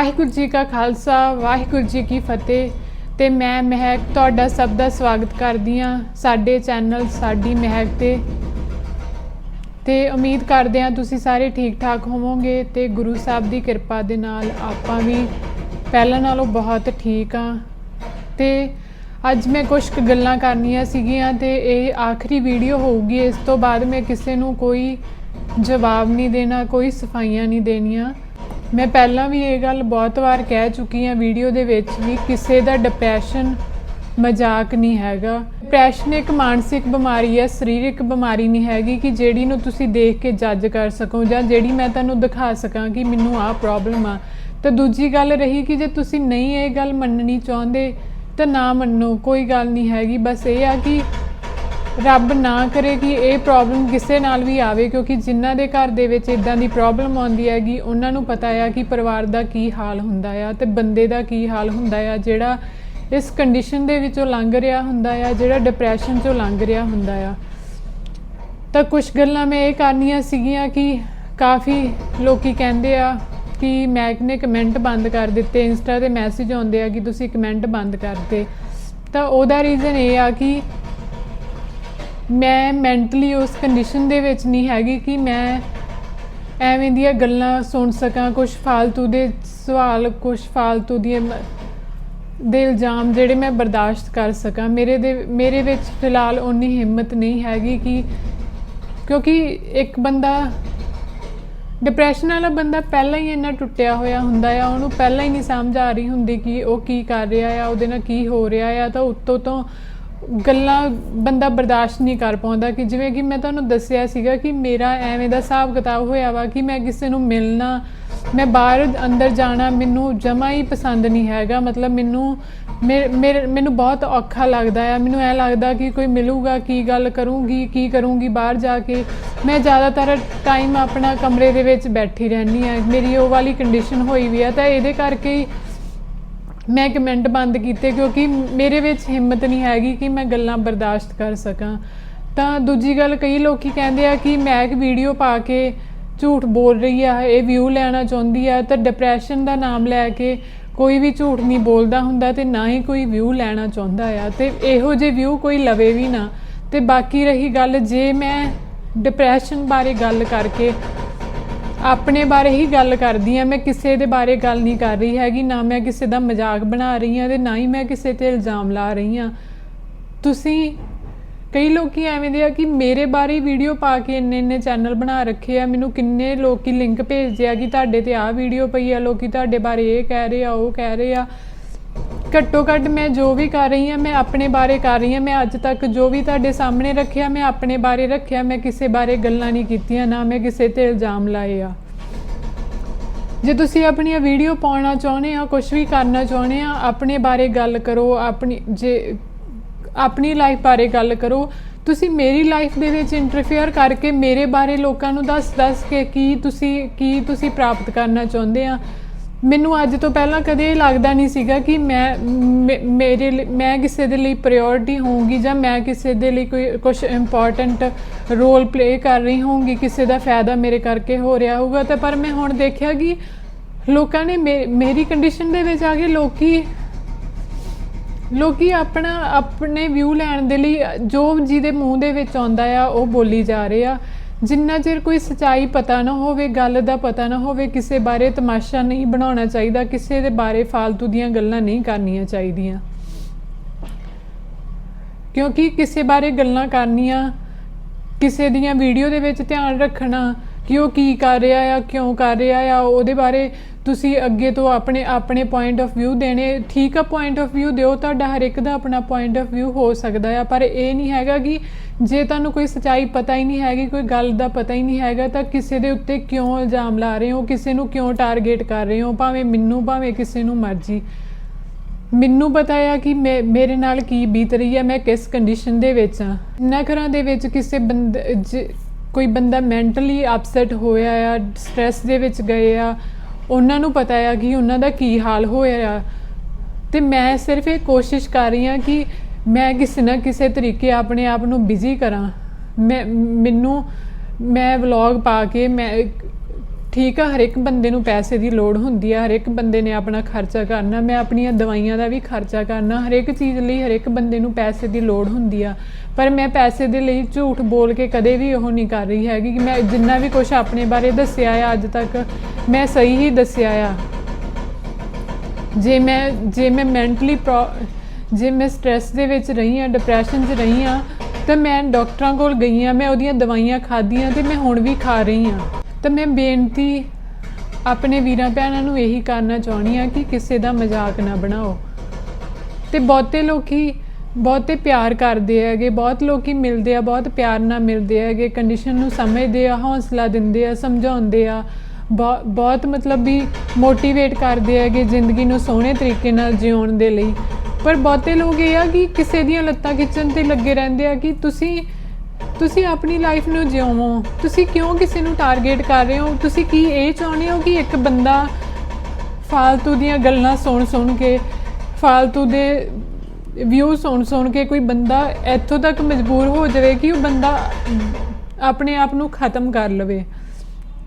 ਵਾਹਿਗੁਰੂ ਜੀ ਕਾ ਖਾਲਸਾ, ਵਾਹਿਗੁਰੂ ਜੀ ਕੀ ਫਤਿਹ। ਤੇ ਮੈਂ ਮਹਿਕ ਤੁਹਾਡਾ ਸਭ ਦਾ ਸਵਾਗਤ ਕਰਦੀ ਹਾਂ ਸਾਡੇ ਚੈਨਲ ਸਾਡੀ ਮਹਿਕ ਤੇ। ਤੇ ਉਮੀਦ ਕਰਦੇ ਹਾਂ ਤੁਸੀਂ ਸਾਰੇ ਠੀਕ ਠਾਕ ਹੋਵੋਗੇ ਤੇ ਗੁਰੂ ਸਾਹਿਬ ਦੀ ਕਿਰਪਾ ਦੇ ਨਾਲ ਆਪਾਂ ਵੀ ਪਹਿਲਾਂ ਨਾਲੋਂ ਬਹੁਤ ਠੀਕ ਆ ਤੇ ਅੱਜ ਮੈਂ ਕੁਝ ਕੁ ਗੱਲਾਂ ਕਰਨੀਆਂ ਸੀਗੀਆਂ ਤੇ ਇਹ ਆਖਰੀ ਵੀਡੀਓ ਹੋਊਗੀ, ਇਸ ਤੋਂ ਬਾਅਦ ਮੈਂ ਕਿਸੇ ਨੂੰ ਕੋਈ ਜਵਾਬ ਨਹੀਂ ਦੇਣਾ, ਕੋਈ ਸਫਾਈਆਂ ਨਹੀਂ ਦੇਣੀਆਂ। ਮੈਂ ਪਹਿਲਾਂ ਵੀ ਇਹ ਗੱਲ ਬਹੁਤ ਵਾਰ ਕਹਿ ਚੁੱਕੀ ਹਾਂ ਵੀਡੀਓ ਦੇ ਵਿੱਚ ਵੀ ਕਿਸੇ ਦਾ ਡਿਪਰੈਸ਼ਨ ਮਜ਼ਾਕ ਨਹੀਂ ਹੈਗਾ। ਡਿਪਰੈਸ਼ਨ ਇੱਕ ਮਾਨਸਿਕ ਬਿਮਾਰੀ ਹੈ, ਸਰੀਰਕ ਬਿਮਾਰੀ ਨਹੀਂ ਹੈਗੀ ਕਿ ਜਿਹੜੀ ਨੂੰ ਤੁਸੀਂ ਦੇਖ ਕੇ ਜੱਜ ਕਰ ਸਕੋ ਜਾਂ ਜਿਹੜੀ ਮੈਂ ਤੁਹਾਨੂੰ ਦਿਖਾ ਸਕਾਂ ਕਿ ਮੈਨੂੰ ਆਹ ਪ੍ਰੋਬਲਮ ਆ। ਤੇ ਦੂਜੀ ਗੱਲ ਰਹੀ ਕਿ ਜੇ ਤੁਸੀਂ ਨਹੀਂ ਇਹ ਗੱਲ ਮੰਨਣੀ ਚਾਹੁੰਦੇ ਤਾਂ ਨਾ ਮੰਨੋ, ਕੋਈ ਗੱਲ ਨਹੀਂ ਹੈਗੀ। ਬਸ ਇਹ ਆ ਕਿ ਰੱਬ ਨਾ ਕਰੇ ਕਿ ਇਹ ਪ੍ਰੋਬਲਮ ਕਿਸੇ ਨਾਲ ਵੀ ਆਵੇ, ਕਿਉਂਕਿ ਜਿਨ੍ਹਾਂ ਦੇ ਘਰ ਦੇ ਵਿੱਚ ਇਦਾਂ ਦੀ ਪ੍ਰੋਬਲਮ ਆਉਂਦੀ ਹੈਗੀ, ਉਹਨਾਂ ਨੂੰ ਪਤਾ ਆ ਕਿ ਪਰਿਵਾਰ ਦਾ ਕੀ ਹਾਲ ਹੁੰਦਾ ਆ ਤੇ ਬੰਦੇ ਦਾ ਕੀ ਹਾਲ ਹੁੰਦਾ ਆ, ਜਿਹੜਾ ਇਸ ਕੰਡੀਸ਼ਨ ਦੇ ਵਿੱਚੋਂ ਲੰਘ ਰਿਹਾ ਹੁੰਦਾ ਆ, ਜਿਹੜਾ ਡਿਪਰੈਸ਼ਨ ਚੋਂ ਲੰਘ ਰਿਹਾ ਹੁੰਦਾ ਆ। ਤਾਂ ਕੁਝ ਗੱਲਾਂ ਮੈਂ ਇਹ ਕਰਨੀਆਂ ਸੀਗੀਆਂ ਕਿ ਕਾਫੀ ਲੋਕੀ ਕਹਿੰਦੇ ਆ ਕਿ ਮੈਕ ਨੇ ਕਮੈਂਟ ਬੰਦ ਕਰ ਦਿੱਤੇ, ਇੰਸਟਾ ਤੇ ਮੈਸੇਜ ਆਉਂਦੇ ਆ ਕਿ ਤੁਸੀਂ ਕਮੈਂਟ ਬੰਦ ਕਰਤੇ ਤਾਂ ਉਹਦਾ ਰੀਜ਼ਨ ਇਹ ਆ ਕਿ ਮੈਂ ਮੈਂਟਲੀ ਉਸ ਕੰਡੀਸ਼ਨ ਦੇ ਵਿੱਚ ਨਹੀਂ ਹੈਗੀ ਕਿ ਮੈਂ ਐਵੇਂ ਦੀਆਂ ਗੱਲਾਂ ਸੁਣ ਸਕਾਂ ਕੁਝ ਫਾਲਤੂ ਦੇ ਸਵਾਲ ਕੁਝ ਫਾਲਤੂ ਦੀਆਂ ਦੇ ਇਲਜ਼ਾਮ ਜਿਹੜੇ ਮੈਂ ਬਰਦਾਸ਼ਤ ਕਰ ਸਕਾਂ। ਮੇਰੇ ਦੇ, ਮੇਰੇ ਵਿੱਚ ਫਿਲਹਾਲ ਉਨੀ ਹਿੰਮਤ ਨਹੀਂ ਹੈਗੀ ਕਿ, ਕਿਉਂਕਿ ਇੱਕ ਬੰਦਾ ਡਿਪਰੈਸ਼ਨ ਵਾਲਾ ਬੰਦਾ ਪਹਿਲਾਂ ਹੀ ਇੰਨਾ ਟੁੱਟਿਆ ਹੋਇਆ ਹੁੰਦਾ ਆ, ਉਹਨੂੰ ਪਹਿਲਾਂ ਹੀ ਨਹੀਂ ਸਮਝ ਆ ਰਹੀ ਹੁੰਦੀ ਕਿ ਉਹ ਕੀ ਕਰ ਰਿਹਾ ਆ, ਉਹਦੇ ਨਾਲ ਕੀ ਹੋ ਰਿਹਾ ਆ, ਤਾਂ ਉੱਤੋਂ ਤੋਂ ਗੱਲਾਂ ਬੰਦਾ ਬਰਦਾਸ਼ਤ ਨਹੀਂ ਕਰ ਪਾਉਂਦਾ ਕਿ ਜਿਵੇਂ ਕਿ ਮੈਂ ਤੁਹਾਨੂੰ ਦੱਸਿਆ ਸੀਗਾ ਕਿ ਮੇਰਾ ਐਵੇਂ ਦਾ ਹਿਸਾਬ ਕਿਤਾਬ ਹੋਇਆ ਵਾ ਕਿ ਮੈਂ ਕਿਸੇ ਨੂੰ ਮਿਲਣਾ, ਮੈਂ ਬਾਹਰ ਅੰਦਰ ਜਾਣਾ ਮੈਨੂੰ ਜਮਾ ਹੀ ਪਸੰਦ ਨਹੀਂ ਹੈਗਾ। ਮਤਲਬ ਮੈਨੂੰ ਮੇਰੇ ਮੇਰੇ- ਮੈਨੂੰ ਬਹੁਤ ਔਖਾ ਲੱਗਦਾ ਆ। ਮੈਨੂੰ ਐ ਲੱਗਦਾ ਕਿ ਕੋਈ ਮਿਲੂਗਾ, ਕੀ ਗੱਲ ਕਰੂੰਗੀ, ਕੀ ਕਰੂੰਗੀ ਬਾਹਰ ਜਾ ਕੇ। ਮੈਂ ਜ਼ਿਆਦਾਤਰ ਟਾਈਮ ਆਪਣਾ ਕਮਰੇ ਦੇ ਵਿੱਚ ਬੈਠੀ ਰਹਿੰਦੀ ਆ ਮੇਰੀ ਉਹ ਵਾਲੀ ਕੰਡੀਸ਼ਨ ਹੋਈ ਵੀ ਆ ਤਾਂ ਇਹਦੇ ਕਰਕੇ ਮੈਂ ਕਮੈਂਟ ਬੰਦ ਕੀਤੇ ਕਿਉਂਕਿ ਮੇਰੇ ਵਿੱਚ ਹਿੰਮਤ ਨਹੀਂ ਹੈਗੀ ਕਿ ਮੈਂ ਗੱਲਾਂ ਬਰਦਾਸ਼ਤ ਕਰ ਸਕਾਂ। ਤਾਂ ਦੂਜੀ ਗੱਲ ਕਈ ਲੋਕੀ ਕਹਿੰਦੇ ਆ ਕਿ ਮੈਂ ਇੱਕ ਵੀਡੀਓ ਪਾ ਕੇ ਝੂਠ ਬੋਲ ਰਹੀ ਆ, ਇਹ ਵਿਊ ਲੈਣਾ ਚਾਹੁੰਦੀ ਆ, ਤਾਂ ਡਿਪਰੈਸ਼ਨ ਦਾ ਨਾਮ ਲੈ ਕੇ ਕੋਈ ਵੀ ਝੂਠ ਨਹੀਂ ਬੋਲਦਾ ਹੁੰਦਾ ਤੇ ਨਾ ਹੀ ਕੋਈ ਵਿਊ ਲੈਣਾ ਚਾਹੁੰਦਾ ਆ। ਤੇ ਇਹੋ ਜਿਹੇ ਵਿਊ ਕੋਈ ਲਵੇ ਵੀ ਨਾ। ਤੇ ਬਾਕੀ ਰਹੀ ਗੱਲ, ਜੇ ਮੈਂ ਡਿਪਰੈਸ਼ਨ ਬਾਰੇ ਗੱਲ ਕਰਕੇ ਆਪਣੇ ਬਾਰੇ ਹੀ ਗੱਲ ਕਰਦੀ ਆ ਮੈਂ ਕਿਸੇ ਦੇ ਬਾਰੇ ਗੱਲ ਨਹੀਂ ਕਰ ਰਹੀ ਹੈਗੀ। ਨਾ ਮੈਂ ਕਿਸੇ ਦਾ ਮਜ਼ਾਕ ਬਣਾ ਰਹੀ ਆ ਤੇ ਨਾ ਹੀ ਮੈਂ ਕਿਸੇ ਤੇ ਇਲਜ਼ਾਮ ਲਾ ਰਹੀ ਆ ਤੁਸੀਂ ਕਈ ਲੋਕੀ ਐਵੇਂ ਦੇ ਆ ਕਿ ਮੇਰੇ ਬਾਰੇ ਵੀਡੀਓ ਪਾ ਕੇ ਇੰਨੇ ਇੰਨੇ ਚੈਨਲ ਬਣਾ ਰੱਖੇ ਆ। ਮੈਨੂੰ ਕਿੰਨੇ ਲੋਕੀ ਲਿੰਕ ਭੇਜਦੇ ਆ ਕਿ ਤੁਹਾਡੇ ਤੇ ਆਹ ਵੀਡੀਓ ਪਈ ਆ। ਲੋਕੀ ਤੁਹਾਡੇ ਬਾਰੇ ਇਹ ਕਹਿ ਰਹੇ ਆ, ਉਹ ਕਹਿ ਰਹੇ ਆ। ਘੱਟੋ ਘੱਟ ਮੈਂ ਜੋ ਵੀ ਕਰ ਰਹੀ ਹਾਂ, ਮੈਂ ਆਪਣੇ ਬਾਰੇ ਕਰ ਰਹੀ ਹਾਂ। ਮੈਂ ਅੱਜ ਤੱਕ ਜੋ ਵੀ ਤੁਹਾਡੇ ਸਾਹਮਣੇ ਰੱਖਿਆ, ਮੈਂ ਆਪਣੇ ਬਾਰੇ ਰੱਖਿਆ। ਮੈਂ ਕਿਸੇ ਬਾਰੇ ਗੱਲਾਂ ਨਹੀਂ ਕੀਤੀਆਂ, ਨਾ ਮੈਂ ਕਿਸੇ ਤੇ ਇਲਜ਼ਾਮ ਲਾਏ ਆ। ਜੇ ਤੁਸੀਂ ਆਪਣੀਆਂ ਵੀਡੀਓ ਪਾਉਣਾ ਚਾਹੁੰਦੇ ਆ ਕੁਝ ਵੀ ਕਰਨਾ ਚਾਹੁੰਦੇ ਆ ਆਪਣੇ ਬਾਰੇ ਗੱਲ ਕਰੋ, ਆਪਣੀ ਜੇ ਆਪਣੀ ਲਾਈਫ ਬਾਰੇ ਗੱਲ ਕਰੋ, ਤੁਸੀਂ ਮੇਰੀ ਲਾਈਫ ਦੇ ਵਿੱਚ ਇੰਟਰਫੇਅਰ ਕਰਕੇ ਮੇਰੇ ਬਾਰੇ ਲੋਕਾਂ ਨੂੰ ਦੱਸ ਦੱਸ ਕੇ ਕੀ ਤੁਸੀਂ ਕੀ ਤੁਸੀਂ ਪ੍ਰਾਪਤ ਕਰਨਾ ਚਾਹੁੰਦੇ ਆ? ਮੈਨੂੰ ਅੱਜ ਤੋਂ ਪਹਿਲਾਂ ਕਦੇ ਇਹ ਲੱਗਦਾ ਨਹੀਂ ਸੀਗਾ ਕਿ ਮੈਂ ਮੇਰੇ ਲਈ- ਮੈਂ ਕਿਸੇ ਦੇ ਲਈ ਪ੍ਰਾਇੋਰਟੀ ਹੋਊਂਗੀ ਜਾਂ ਮੈਂ ਕਿਸੇ ਦੇ ਲਈ ਕੋਈ ਕੁਝ ਇੰਪੋਰਟੈਂਟ ਰੋਲ ਪਲੇ ਕਰ ਰਹੀ ਹੋਊਂਗੀ, ਕਿਸੇ ਦਾ ਫਾਇਦਾ ਮੇਰੇ ਕਰਕੇ ਹੋ ਰਿਹਾ ਹੋਊਗਾ, ਤਾਂ ਪਰ ਮੈਂ ਹੁਣ ਦੇਖਿਆ ਕਿ ਲੋਕਾਂ ਨੇ ਮੇ- ਮੇਰੀ ਕੰਡੀਸ਼ਨ ਦੇ ਵਿੱਚ ਆ ਕੇ ਲੋਕੀ ਲੋਕੀ ਆਪਣਾ, ਆਪਣੇ ਵਿਊ ਲੈਣ ਦੇ ਲਈ ਜੋ ਜਿਹਦੇ ਮੂੰਹ ਦੇ ਵਿੱਚ ਆਉਂਦਾ ਆ, ਉਹ ਬੋਲੀ ਜਾ ਰਹੇ ਆ। ਜਿੰਨਾ ਚਿਰ ਕੋਈ ਸਚਾਈ ਪਤਾ ਨਾ ਹੋਵੇ, ਗੱਲ ਦਾ ਪਤਾ ਨਾ ਹੋਵੇ, ਕਿਸੇ ਬਾਰੇ ਤਮਾਸ਼ਾ ਨਹੀਂ ਬਣਾਉਣਾ ਚਾਹੀਦਾ, ਕਿਸੇ ਦੇ ਬਾਰੇ ਫालतू ਦੀਆਂ ਗੱਲਾਂ ਨਹੀਂ ਕਰਨੀਆਂ ਚਾਹੀਦੀਆਂ। ਕਿਉਂਕਿ ਕਿਸੇ ਬਾਰੇ ਗੱਲਾਂ ਕਰਨੀਆਂ, ਕਿਸੇ ਦੀਆਂ ਵੀਡੀਓ ਦੇ ਵਿੱਚ ਧਿਆਨ ਰੱਖਣਾ ਕਿ ਉਹ ਕੀ ਕਰ ਰਿਹਾ ਆ, ਕਿਉਂ ਕਰ ਰਿਹਾ ਆ, ਉਹਦੇ ਬਾਰੇ ਤੁਸੀਂ ਅੱਗੇ ਤੋਂ ਆਪਣੇ ਆਪਣੇ ਪੁਆਇੰਟ ਆਫ View ਦੇਣੇ। ਠੀਕ ਆ ਪੁਆਇੰਟ ਆਫ View ਦਿਓ, ਤੁਹਾਡਾ ਹਰ ਇੱਕ ਦਾ ਆਪਣਾ ਪੁਆਇੰਟ ਆਫ View ਹੋ ਸਕਦਾ ਆ, ਪਰ ਇਹ ਨਹੀਂ ਹੈਗਾ ਕਿ ਜੇ ਤੁਹਾਨੂੰ ਕੋਈ ਸਚਾਈ ਪਤਾ ਹੀ ਨਹੀਂ ਹੈਗੀ, ਕੋਈ ਗੱਲ ਦਾ ਪਤਾ ਹੀ ਨਹੀਂ ਹੈਗਾ, ਤਾਂ ਕਿਸੇ ਦੇ ਉੱਤੇ ਕਿਉਂ ਇਲਜ਼ਾਮ ਲਾ ਰਹੇ ਹੋ, ਕਿਸੇ ਨੂੰ ਕਿਉਂ ਟਾਰਗੇਟ ਕਰ ਰਹੇ ਹੋ, ਭਾਵੇਂ ਮੈਨੂੰ, ਭਾਵੇਂ ਕਿਸੇ ਨੂੰ ਮਰਜ਼ੀ। ਮੈਨੂੰ ਪਤਾ ਆ ਕਿ ਮੇ- ਮੇਰੇ ਨਾਲ ਕੀ ਬੀਤ ਰਹੀ ਹੈ ਮੈਂ ਕਿਸ ਕੰਡੀਸ਼ਨ ਦੇ ਵਿੱਚ ਹਾਂ ਇੰਨਾ ਘਰਾਂ ਦੇ ਵਿੱਚ ਕਿਸੇ ਬੰਦੇ, ਜ- ਕੋਈ ਬੰਦਾ ਮੈਂਟਲੀ ਅਪਸੈਟ ਹੋਇਆ ਆ ਸਟ੍ਰੈਸ ਦੇ ਵਿੱਚ ਗਏ ਆ, ਉਹਨਾਂ ਨੂੰ ਪਤਾ ਆ ਕਿ ਉਹਨਾਂ ਦਾ ਕੀ ਹਾਲ ਹੋਇਆ ਆ। ਤੇ ਮੈਂ ਸਿਰਫ ਇਹ ਕੋਸ਼ਿਸ਼ ਕਰ ਰਹੀ ਹਾਂ ਕਿ ਮੈਂ ਕਿਸੇ ਨਾ ਕਿਸੇ ਤਰੀਕੇ ਆਪਣੇ ਆਪ ਨੂੰ ਬਿਜ਼ੀ ਕਰਾਂ। ਮੈਂ, ਮੈਨੂੰ, ਮੈਂ ਵਲੌਗ ਪਾ ਕੇ ਮੈਂ ਠੀਕ ਆ ਹਰ ਇੱਕ ਬੰਦੇ ਨੂੰ ਪੈਸੇ ਦੀ ਲੋੜ ਹੁੰਦੀ ਆ ਹਰ ਇੱਕ ਬੰਦੇ ਨੇ ਆਪਣਾ ਖਰਚਾ ਕਰਨਾ, ਮੈਂ ਆਪਣੀਆਂ ਦਵਾਈਆਂ ਦਾ ਵੀ ਖਰਚਾ ਕਰਨਾ ਹਰ ਇੱਕ ਚੀਜ਼ ਲਈ ਹਰ ਇੱਕ ਬੰਦੇ ਨੂੰ ਪੈਸੇ ਦੀ ਲੋੜ ਹੁੰਦੀ ਆ, ਪਰ ਮੈਂ ਪੈਸੇ ਦੇ ਲਈ ਝੂਠ ਬੋਲ ਕੇ ਕਦੇ ਵੀ ਉਹ ਨਹੀਂ ਕਰ ਰਹੀ ਹੈਗੀ, ਕਿ ਮੈਂ ਜਿੰਨਾ ਵੀ ਕੁਝ ਆਪਣੇ ਬਾਰੇ ਦੱਸਿਆ ਆ ਅੱਜ ਤੱਕ, ਮੈਂ ਸਹੀ ਹੀ ਦੱਸਿਆ ਆ। ਜੇ ਮੈਂ ਜੇ ਮੈਂ ਮੈਂਟਲੀ ਜੇ ਮੈਂ ਸਟ੍ਰੈਸ ਦੇ ਵਿੱਚ ਰਹੀ ਆ ਡਿਪਰੈਸ਼ਨ 'ਚ ਰਹੀ ਆ, ਤਾਂ ਮੈਂ ਡਾਕਟਰਾਂ ਕੋਲ ਗਈ ਆ, ਮੈਂ ਉਹਦੀਆਂ ਦਵਾਈਆਂ ਖਾਧੀਆਂ ਤੇ ਮੈਂ ਹੁਣ ਵੀ ਖਾ ਰਹੀ ਆ। ਤਾਂ ਮੈਂ ਬੇਨਤੀ ਆਪਣੇ ਵੀਰਾਂ ਭੈਣਾਂ ਨੂੰ ਇਹੀ ਕਰਨਾ ਚਾਹੁੰਦੀ ਆ ਕਿ ਕਿਸੇ ਦਾ ਮਜ਼ਾਕ ਨਾ ਬਣਾਓ। ਤੇ ਬਹੁਤੇ ਲੋਕੀ ਬਹੁਤੇ ਪਿਆਰ ਕਰਦੇ ਹੈਗੇ, ਬਹੁਤ ਲੋਕੀ ਮਿਲਦੇ ਆ, ਬਹੁਤ ਪਿਆਰ ਨਾਲ ਮਿਲਦੇ ਹੈਗੇ ਕੰਡੀਸ਼ਨ ਨੂੰ ਸਮਝਦੇ ਆ, ਹੌਸਲਾ ਦਿੰਦੇ ਆ, ਸਮਝਾਉਂਦੇ ਆ, ਬਹੁ- ਬਹੁਤ ਮਤਲਬ ਵੀ ਮੋਟੀਵੇਟ ਕਰਦੇ ਹੈਗੇ ਜ਼ਿੰਦਗੀ ਨੂੰ ਸੋਹਣੇ ਤਰੀਕੇ ਨਾਲ ਜਿਉਣ ਦੇ ਲਈ। ਪਰ ਬਹੁਤੇ ਲੋਕ ਇਹ ਆ ਕਿ ਕਿਸੇ ਦੀਆਂ ਲੱਤਾਂ ਖਿੱਚਣ ਤੇ ਲੱਗੇ ਰਹਿੰਦੇ ਆ ਕਿ ਤੁਸੀਂ ਤੁਸੀਂ ਆਪਣੀ ਲਾਈਫ ਨੂੰ ਜਿਉਵੋ ਤੁਸੀਂ ਕਿਉਂ ਕਿਸੇ ਨੂੰ ਟਾਰਗੇਟ ਕਰ ਰਹੇ ਹੋ? ਤੁਸੀਂ ਕੀ ਇਹ ਚਾਹੁੰਦੇ ਹੋ ਕਿ ਇੱਕ ਬੰਦਾ ਫਾਲਤੂ ਦੀਆਂ ਗੱਲਾਂ ਸੁਣ ਸੁਣ ਕੇ, ਫਾਲਤੂ ਦੇ ਵਿਊ ਸੁਣ ਸੁਣ ਕੇ ਕੋਈ ਬੰਦਾ ਇੱਥੋਂ ਤੱਕ ਮਜਬੂਰ ਹੋ ਜਾਵੇ ਕਿ ਉਹ ਬੰਦਾ ਆਪਣੇ ਆਪ ਨੂੰ ਖਤਮ ਕਰ ਲਵੇ।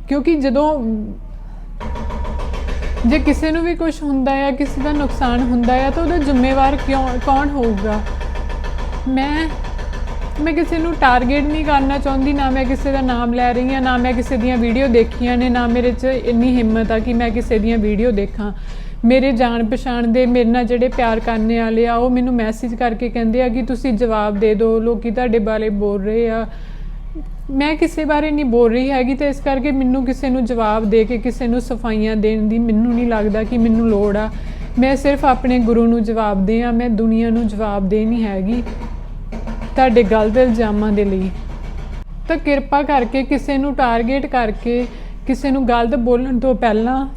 ਕਿਉਂਕਿ ਜਦੋਂ ਜੇ ਕਿਸੇ ਨੂੰ ਵੀ ਕੁਝ ਹੁੰਦਾ ਹੈ ਕਿਸੇ ਦਾ ਨੁਕਸਾਨ ਹੁੰਦਾ ਹੈ ਤਾਂ ਉਹਦਾ ਜ਼ਿੰਮੇਵਾਰ ਕਿਉਂ, ਕੌਣ ਹੋਊਗਾ? ਮੈਂ ਮੈਂ ਕਿਸੇ ਨੂੰ ਟਾਰਗੇਟ ਨਹੀਂ ਕਰਨਾ ਚਾਹੁੰਦੀ, ਨਾ ਮੈਂ ਕਿਸੇ ਦਾ ਨਾਮ ਲੈ ਰਹੀ ਹਾਂ, ਨਾ ਮੈਂ ਕਿਸੇ ਦੀਆਂ ਵੀਡੀਓ ਦੇਖੀਆਂ ਨੇ, ਨਾ ਮੇਰੇ 'ਚ ਇੰਨੀ ਹਿੰਮਤ ਆ ਕਿ ਮੈਂ ਕਿਸੇ ਦੀਆਂ ਵੀਡੀਓ ਦੇਖਾਂ। ਮੇਰੇ ਜਾਣ ਪਛਾਣ ਦੇ, ਮੇਰੇ ਨਾਲ ਜਿਹੜੇ ਪਿਆਰ ਕਰਨੇ ਵਾਲੇ ਆ, ਉਹ ਮੈਨੂੰ ਮੈਸੇਜ ਕਰਕੇ ਕਹਿੰਦੇ ਆ ਕਿ ਤੁਸੀਂ ਜਵਾਬ ਦੇ ਦਿਓ, ਲੋਕੀ ਤੁਹਾਡੇ ਬਾਰੇ ਬੋਲ ਰਹੇ ਆ। ਮੈਂ ਕਿਸੇ ਬਾਰੇ ਨਹੀਂ ਬੋਲ ਰਹੀ ਹੈਗੀ ਤੇ ਇਸ ਕਰਕੇ ਮੈਨੂੰ ਕਿਸੇ ਨੂੰ ਜਵਾਬ ਦੇ ਕੇ, ਕਿਸੇ ਨੂੰ ਸਫਾਈਆਂ ਦੇਣ ਦੀ ਮੈਨੂੰ ਨਹੀਂ ਲੱਗਦਾ ਕਿ ਮੈਨੂੰ ਲੋੜ ਆ। ਮੈਂ ਸਿਰਫ ਆਪਣੇ ਗੁਰੂ ਨੂੰ ਜਵਾਬ ਦੇ ਆ, ਮੈਂ ਦੁਨੀਆ ਨੂੰ ਜਵਾਬ ਦੇ ਨਹੀਂ ਹੈਗੀ। ਤੁਹਾਡੇ ਗਲਤ ਇਲਜ਼ਾਮਾਂ ਦੇ ਲਈ। ਤਾਂ ਕਿਰਪਾ ਕਰਕੇ ਕਿਸੇ ਨੂੰ ਟਾਰਗੇਟ ਕਰਕੇ ਕਿਸੇ ਨੂੰ ਗਲਤ ਬੋਲਣ ਤੋਂ ਪਹਿਲਾਂ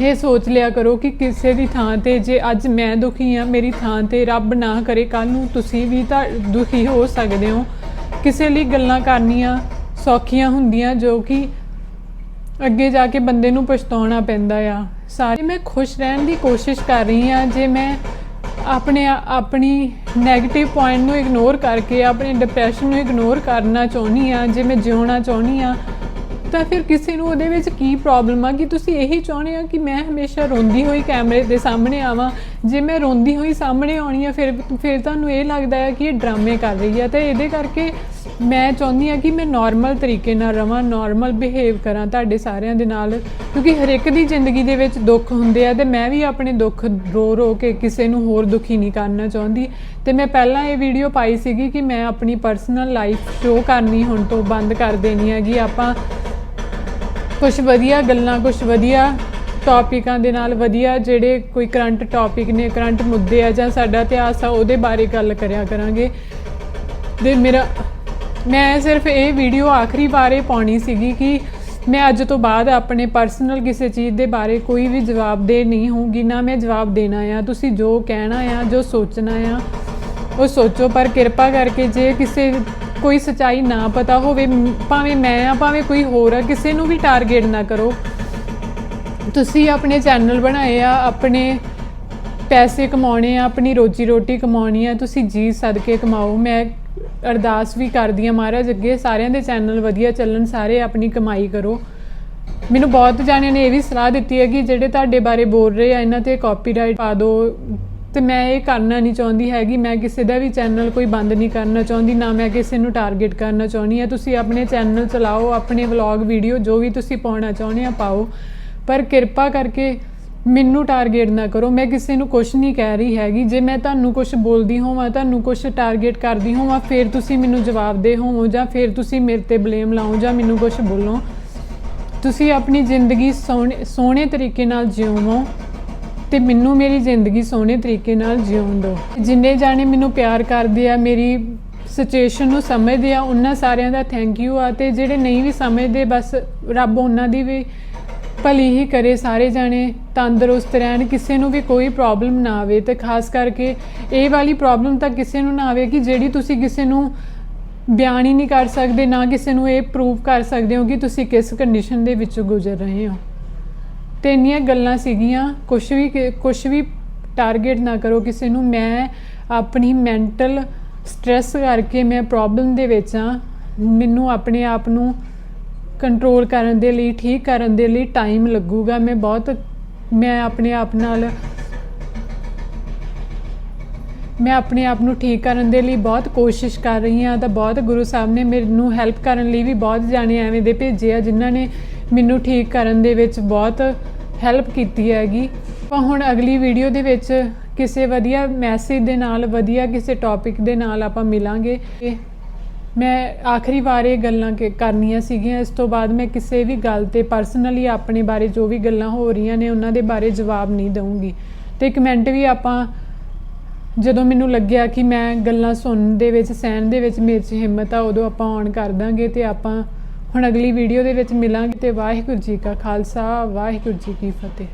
ਇਹ ਸੋਚ ਲਿਆ ਕਰੋ ਕਿ ਕਿਸੇ ਦੀ ਥਾਂ ਤੇ ਜੇ ਅੱਜ ਮੈਂ ਦੁਖੀ ਆ ਮੇਰੀ ਥਾਂ ਤੇ ਰੱਬ ਨਾ ਕਰੇ ਕੱਲ ਨੂੰ ਤੁਸੀਂ ਵੀ ਤਾਂ ਦੁਖੀ ਹੋ ਸਕਦੇ ਹੋ। ਕਿਸੇ ਲਈ ਗੱਲਾਂ ਕਰਨੀਆਂ ਸੌਖੀਆਂ ਹੁੰਦੀਆਂ ਜੋ ਕਿ ਅੱਗੇ ਜਾ ਕੇ ਬੰਦੇ ਨੂੰ ਪਛਤਾਉਣਾ ਪੈਂਦਾ ਆ। ਸਾਰੇ ਮੈਂ ਖੁਸ਼ ਰਹਿਣ ਦੀ ਕੋਸ਼ਿਸ਼ ਕਰ ਰਹੀ ਆ ਜੇ ਮੈਂ ਆਪਣੇ ਆਪਣੀ 네ਗੇਟਿਵ ਪੁਆਇੰਟ ਨੂੰ ਇਗਨੋਰ ਕਰਕੇ, ਆਪਣੇ ਡਿਪਰੈਸ਼ਨ ਨੂੰ ਇਗਨੋਰ ਕਰਨਾ ਚਾਹੁੰਦੀ ਆ, ਜੇ ਮੈਂ ਜਿਉਣਾ ਚਾਹੁੰਦੀ ਆ, ਤਾਂ ਫਿਰ ਕਿਸੇ ਨੂੰ ਉਹਦੇ ਵਿੱਚ ਕੀ ਪ੍ਰੋਬਲਮ ਆ? ਕਿ ਤੁਸੀਂ ਇਹੀ ਚਾਹੁੰਦੇ ਆ ਕਿ ਮੈਂ ਹਮੇਸ਼ਾ ਰੋਂਦੀ ਹੋਈ ਕੈਮਰੇ ਦੇ ਸਾਹਮਣੇ ਆਵਾਂ। ਜੇ ਮੈਂ ਰੋਂਦੀ ਹੋਈ ਸਾਹਮਣੇ ਆਉਣੀ ਆ, ਫਿਰ ਫਿਰ ਤੁਹਾਨੂੰ ਇਹ ਲੱਗਦਾ ਹੈ ਕਿ ਇਹ ਡਰਾਮੇ ਕਰ ਰਹੀ ਆ। ਤੇ ਇਹਦੇ ਕਰਕੇ ਮੈਂ ਚਾਹੁੰਦੀ ਆ ਕਿ ਮੈਂ ਨਾਰਮਲ ਤਰੀਕੇ ਨਾਲ ਰਵਾਂ ਨਾਰਮਲ ਬਿਹੇਵ ਕਰਾਂ ਤੁਹਾਡੇ ਸਾਰਿਆਂ ਦੇ ਨਾਲ, ਕਿਉਂਕਿ ਹਰ ਇੱਕ ਦੀ ਜ਼ਿੰਦਗੀ ਦੇ ਵਿੱਚ ਦੁੱਖ ਹੁੰਦੇ ਆ ਤੇ ਮੈਂ ਵੀ ਆਪਣੇ ਦੁੱਖ ਰੋ ਰੋ ਕੇ ਕਿਸੇ ਨੂੰ ਹੋਰ ਦੁਖੀ ਨਹੀਂ ਕਰਨਾ ਚਾਹੁੰਦੀ। ਤੇ ਮੈਂ ਪਹਿਲਾਂ ਇਹ ਵੀਡੀਓ ਪਾਈ ਸੀਗੀ ਕਿ ਮੈਂ ਆਪਣੀ ਪਰਸਨਲ ਲਾਈਫ ਸ਼ੋ ਕਰਨੀ ਹੁਣ ਤੋਂ ਬੰਦ ਕਰ ਦੇਣੀ ਹੈਗੀ। ਆਪਾਂ ਕੁਝ ਵਧੀਆ ਗੱਲਾਂ ਕੁਝ ਵਧੀਆ ਟੌਪਿਕਾਂ ਦੇ ਨਾਲ ਵਧੀਆ ਜਿਹੜੇ ਕੋਈ ਕਰੰਟ ਟੌਪਿਕ ਨੇ ਕਰੰਟ ਮੁੱਦੇ ਆ ਜਾਂ ਸਾਡਾ ਇਤਿਹਾਸ ਆ, ਉਹਦੇ ਬਾਰੇ ਗੱਲ ਕਰਿਆ ਕਰਾਂਗੇ। ਤੇ ਮੇਰਾ ਮੈਂ ਸਿਰਫ ਇਹ ਵੀਡੀਓ ਆਖਰੀ ਵਾਰੇ ਪਾਉਣੀ ਸੀਗੀ ਕਿ ਮੈਂ ਅੱਜ ਤੋਂ ਬਾਅਦ ਆਪਣੇ ਪਰਸਨਲ ਕਿਸੇ ਚੀਜ਼ ਦੇ ਬਾਰੇ ਕੋਈ ਵੀ ਜਵਾਬਦੇ ਨਹੀਂ ਹੋਊਗੀ, ਨਾ ਮੈਂ ਜਵਾਬ ਦੇਣਾ ਆ। ਤੁਸੀਂ ਜੋ ਕਹਿਣਾ ਆ, ਜੋ ਸੋਚਣਾ ਆ, ਉਹ ਸੋਚੋ, ਪਰ ਕਿਰਪਾ ਕਰਕੇ ਜੇ ਕਿਸੇ ਕੋਈ ਸਚਾਈ ਨਾ ਪਤਾ ਹੋਵੇ ਭਾਵੇਂ ਮੈਂ ਆ, ਭਾਵੇਂ ਕੋਈ ਹੋਰ ਆ, ਕਿਸੇ ਨੂੰ ਵੀ ਟਾਰਗੇਟ ਨਾ ਕਰੋ। ਤੁਸੀਂ ਆਪਣੇ ਚੈਨਲ ਬਣਾਏ ਆ, ਆਪਣੇ ਪੈਸੇ ਕਮਾਉਣੇ ਆ, ਆਪਣੀ ਰੋਜੀ ਰੋਟੀ ਕਮਾਉਣੀ ਆ, ਤੁਸੀਂ ਜੀ ਸਦਕੇ ਕਮਾਓ। ਮੈਂ ਅਰਦਾਸ ਵੀ ਕਰਦੀ ਆ ਮਹਾਰਾਜ, ਅੱਗੇ ਸਾਰਿਆਂ ਦੇ ਚੈਨਲ ਵਧੀਆ ਚੱਲਣ, ਸਾਰੇ ਆਪਣੀ ਕਮਾਈ ਕਰੋ। ਮੈਨੂੰ ਬਹੁਤ ਜਾਣਿਆਂ ਨੇ ਇਹ ਵੀ ਸਲਾਹ ਦਿੱਤੀ ਹੈ ਕਿ ਜਿਹੜੇ ਤੁਹਾਡੇ ਬਾਰੇ ਬੋਲ ਰਹੇ ਆ, ਇਹਨਾਂ ਤੇ ਕਾਪੀਰਾਈਟ ਪਾ ਦਿਓ। ਤੇ ਮੈਂ ਇਹ ਕਰਨਾ ਨਹੀਂ ਚਾਹੁੰਦੀ ਹੈਗੀ, ਮੈਂ ਕਿਸੇ ਦਾ ਵੀ ਚੈਨਲ ਕੋਈ ਬੰਦ ਨਹੀਂ ਕਰਨਾ ਚਾਹੁੰਦੀ, ਨਾ ਮੈਂ ਕਿਸੇ ਨੂੰ ਟਾਰਗੇਟ ਕਰਨਾ ਚਾਹੁੰਦੀ ਆ ਤੁਸੀਂ ਆਪਣੇ ਚੈਨਲ ਚਲਾਓ, ਆਪਣੇ ਵਲੌਗ ਵੀਡੀਓ ਜੋ ਵੀ ਤੁਸੀਂ ਪਾਉਣਾ ਚਾਹੁੰਦੇ ਆ, ਪਾਓ। ਪਰ ਕਿਰਪਾ ਕਰਕੇ ਮੈਨੂੰ ਟਾਰਗੇਟ ਨਾ ਕਰੋ। ਮੈਂ ਕਿਸੇ ਨੂੰ ਕੁਝ ਨਹੀਂ ਕਹਿ ਰਹੀ ਹੈਗੀ। ਜੇ ਮੈਂ ਤੁਹਾਨੂੰ ਕੁਝ ਬੋਲਦੀ ਹੋਵਾਂ, ਤੁਹਾਨੂੰ ਕੁਝ ਟਾਰਗੇਟ ਕਰਦੀ ਹੋਵਾਂ, ਫਿਰ ਤੁਸੀਂ ਮੈਨੂੰ ਜਵਾਬ ਦੇ ਹੋਵੋ ਜਾਂ ਫਿਰ ਤੁਸੀਂ ਮੇਰੇ ਤੇ ਬਲੇਮ ਲਾਓ ਜਾਂ ਮੈਨੂੰ ਕੁਝ ਬੋਲੋ। ਤੁਸੀਂ ਆਪਣੀ ਜ਼ਿੰਦਗੀ ਸੋਹਣੇ ਸੋਹਣੇ ਤਰੀਕੇ ਨਾਲ ਜਿਉਵੋ ਤੇ ਮੈਨੂੰ ਮੇਰੀ ਜ਼ਿੰਦਗੀ ਸੋਹਣੇ ਤਰੀਕੇ ਨਾਲ ਜਿਉਣ ਦਿਓ। ਜਿੰਨੇ ਜਾਣੇ ਮੈਨੂੰ ਪਿਆਰ ਕਰਦੇ ਆ, ਮੇਰੀ ਸਿਚੁਏਸ਼ਨ ਨੂੰ ਸਮਝਦੇ ਆ, ਉਹਨਾਂ ਸਾਰਿਆਂ ਦਾ ਥੈਂਕ ਯੂ ਆ ਤੇ ਜਿਹੜੇ ਨਹੀਂ ਵੀ ਸਮਝਦੇ, ਬਸ ਰੱਬ ਉਹਨਾਂ ਦੀ ਵੀ ਭਲੀ ਹੀ ਕਰੇ ਸਾਰੇ ਜਾਣੇ, ਤੰਦਰੁਸਤ ਰਹਿਣ, ਕਿਸੇ ਨੂੰ ਵੀ ਕੋਈ ਪ੍ਰੋਬਲਮ ਨਾ ਆਵੇ ਤੇ ਖਾਸ ਕਰਕੇ ਇਹ ਵਾਲੀ ਪ੍ਰੋਬਲਮ ਤਾਂ ਕਿਸੇ ਨੂੰ ਨਾ ਆਵੇ ਕਿ ਜਿਹੜੀ ਤੁਸੀਂ ਕਿਸੇ ਨੂੰ ਬਿਆਨ ਹੀ ਨਹੀਂ ਕਰ ਸਕਦੇ, ਨਾ ਕਿਸੇ ਨੂੰ ਇਹ ਪ੍ਰੂਵ ਕਰ ਸਕਦੇ ਹੋ ਕਿ ਤੁਸੀਂ ਕਿਸ ਕੰਡੀਸ਼ਨ ਦੇ ਵਿੱਚੋਂ ਗੁਜ਼ਰ ਰਹੇ ਹੋ। ਤੇ ਇੰਨੀਆਂ ਗੱਲਾਂ ਸੀਗੀਆਂ ਕੁਝ ਵੀ ਕੁਝ ਵੀ ਟਾਰਗੇਟ ਨਾ ਕਰੋ ਕਿਸੇ ਨੂੰ। ਮੈਂ ਆਪਣੀ ਮੈਂਟਲ ਸਟ੍ਰੈਸ ਕਰਕੇ ਮੈਂ ਪ੍ਰੋਬਲਮ ਦੇ ਵਿੱਚ ਆ ਮੈਨੂੰ ਆਪਣੇ ਆਪ ਨੂੰ ਕੰਟਰੋਲ ਕਰਨ ਦੇ ਲਈ, ਠੀਕ ਕਰਨ ਦੇ ਲਈ ਟਾਈਮ ਲੱਗੂਗਾ। ਮੈਂ ਬਹੁਤ, ਮੈਂ ਆਪਣੇ ਆਪ ਨਾਲ, ਮੈਂ ਆਪਣੇ ਆਪ ਨੂੰ ਠੀਕ ਕਰਨ ਦੇ ਲਈ ਬਹੁਤ ਕੋਸ਼ਿਸ਼ ਕਰ ਰਹੀ ਹਾਂ ਤਾਂ ਬਹੁਤ ਗੁਰੂ ਸਾਹਿਬ ਨੇ ਮੈਨੂੰ ਹੈਲਪ ਕਰਨ ਲਈ ਵੀ ਬਹੁਤ ਜਾਣੇ ਐਵੇਂ ਦੇ ਭੇਜੇ ਆ ਜਿਨ੍ਹਾਂ ਨੇ ਮੈਨੂੰ ਠੀਕ ਕਰਨ ਦੇ ਵਿੱਚ ਬਹੁਤ ਹੈਲਪ ਕੀਤੀ ਹੈਗੀ। ਆਪਾਂ ਹੁਣ ਅਗਲੀ ਵੀਡੀਓ ਦੇ ਵਿੱਚ ਕਿਸੇ ਵਧੀਆ ਮੈਸੇਜ ਦੇ ਨਾਲ, ਵਧੀਆ ਕਿਸੇ ਟੌਪਿਕ ਦੇ ਨਾਲ ਆਪਾਂ ਮਿਲਾਂਗੇ। ਇਹ ਮੈਂ ਆਖਰੀ ਵਾਰ ਇਹ ਗੱਲਾਂ ਕਿ ਕਰਨੀਆਂ ਸੀਗੀਆਂ। ਇਸ ਤੋਂ ਬਾਅਦ ਮੈਂ ਕਿਸੇ ਵੀ ਗੱਲ ਤੇ ਪਰਸਨਲੀ ਆਪਣੇ ਬਾਰੇ ਜੋ ਵੀ ਗੱਲਾਂ ਹੋ ਰਹੀਆਂ ਨੇ, ਉਹਨਾਂ ਦੇ ਬਾਰੇ ਜਵਾਬ ਨਹੀਂ ਦਵਾਂਗੀ ਤੇ ਕਮੈਂਟ ਵੀ ਆਪਾਂ, ਜਦੋਂ ਮੈਨੂੰ ਲੱਗਿਆ ਕਿ ਮੈਂ ਗੱਲਾਂ ਸੁਣਨ ਦੇ ਵਿੱਚ, ਸਹਿਣ ਦੇ ਵਿੱਚ ਮੇਰੇ 'ਚ ਹਿੰਮਤ ਆ, ਉਦੋਂ ਆਪਾਂ ਔਨ ਕਰ ਦਾਂਗੇ ਤੇ ਆਪਾਂ ਹੁਣ ਅਗਲੀ ਵੀਡੀਓ ਦੇ ਵਿੱਚ ਮਿਲਾਂਗੇ। ਤੇ ਵਾਹਿਗੁਰੂ ਜੀ ਕਾ ਖਾਲਸਾ, ਵਾਹਿਗੁਰੂ ਜੀ ਕੀ ਫਤਿਹ।